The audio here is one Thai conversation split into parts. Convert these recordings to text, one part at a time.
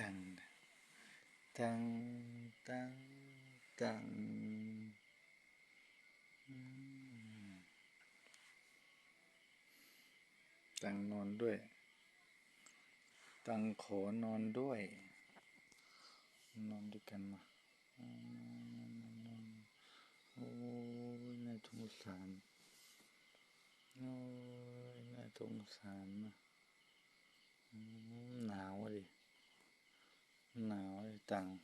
ตังตังตังตังตังนอนด้วย ตังขอนอนด้วย นอนด้วยกันมาอืมโอ้ยน่าสงสารโอ้ยน่าสงสารนะหนาวอะดิหนาวเลย nào tặng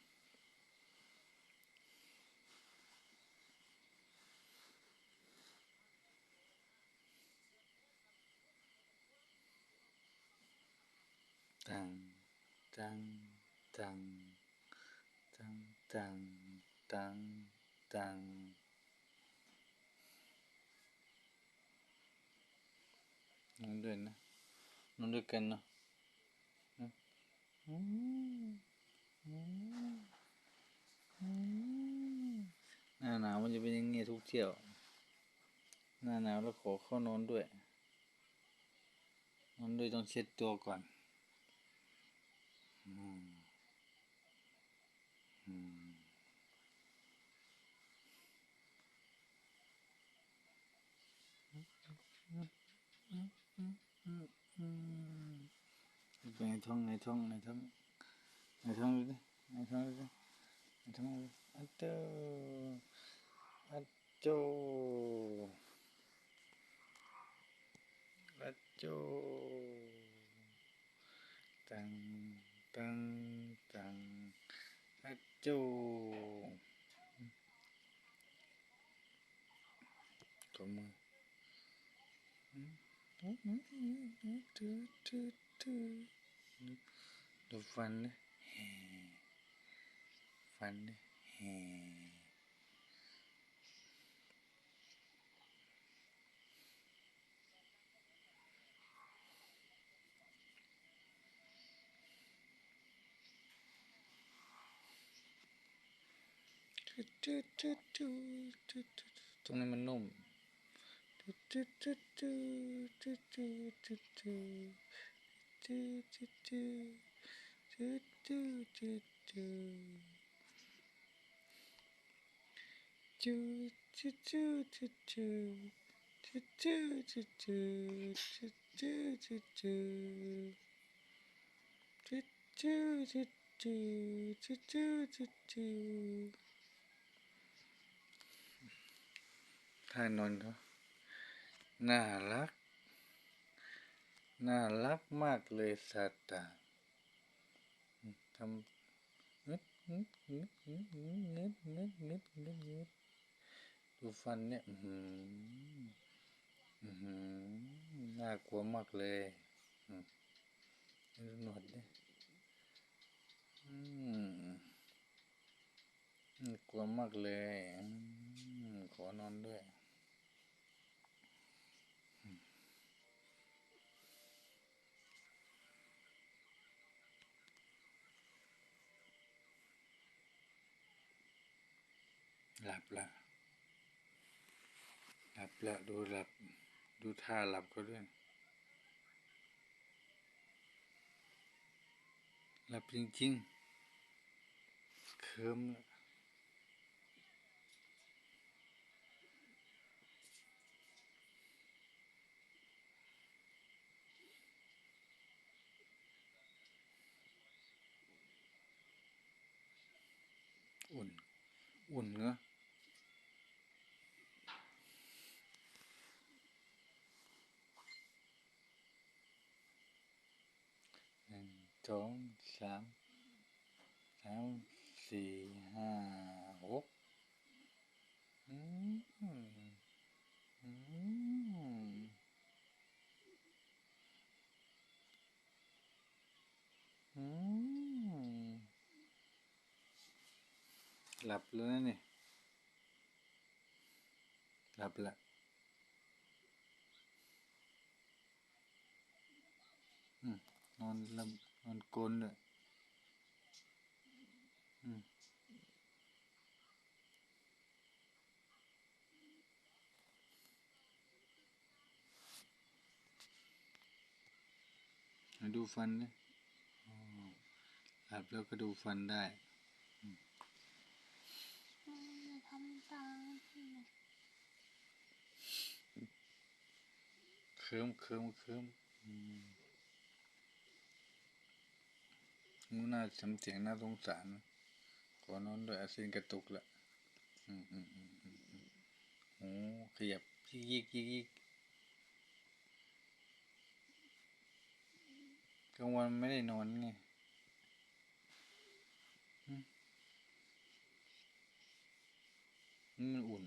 tặng tặng tặng tặng tặng tặng tặng nó được nè nó được kênh nè มันจะเป็นอยังไงทุกเที่ยว หน้าหนาวแล้วขอเข้านอนด้วย นอนด้วยต้องเช็ดตัวก่อนอืมอืมเป็นไงท้องไงท้องไงท้องไงท้องดูดิไงท้องดูดิไงท้องดูดิอันเตออั cho lá cho tăng tăng tăng lá cho có mưa đồ phanh đấy. Phanh đấy. ตรงนี้มันนุ่มจูจูจูจูจูจู แห่ตรงนี้มันท่านอนเขาน่ารัก น่ารักมากเลยสัตว์ต่างทำงึดงึดงึดงึดงึดงึดงึดงึดงึดดูฟันเนี่ยอือหืออือหือน่ากลัวมากเลยอืมดูหนวดดิอืมน่ากลัวมากเลยขอนอนด้วย หลับละ หลับละ ดูหลับ ดูท่าหลับเขาด้วย หลับจริงๆ เคิมละอุ่น อุ่นเนอะ สองสามสามสี่ห้าหกอืมอืมอืมหลับแล้วนะนี่หลับละอืมนอนหลับ นอนกลนด้วยอืมให้ดูฟันดิอ๋อหลับหลับแล้วก็ดูฟันได้อย่าทำตามสินะเคิมเคิมเคิมอืม งูน่าสำเสียงน่าสงสาร ขอนอนด้วยอาซินกระตุกละอืมอืมอืมอืมโอ้ขยับยิกยิกยิกยิกกลางวันไม่ได้นอนไงมันอุ่น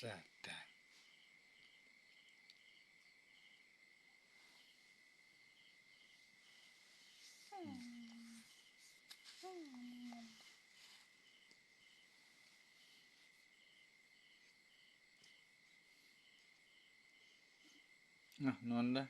zaten. Nah, nonda.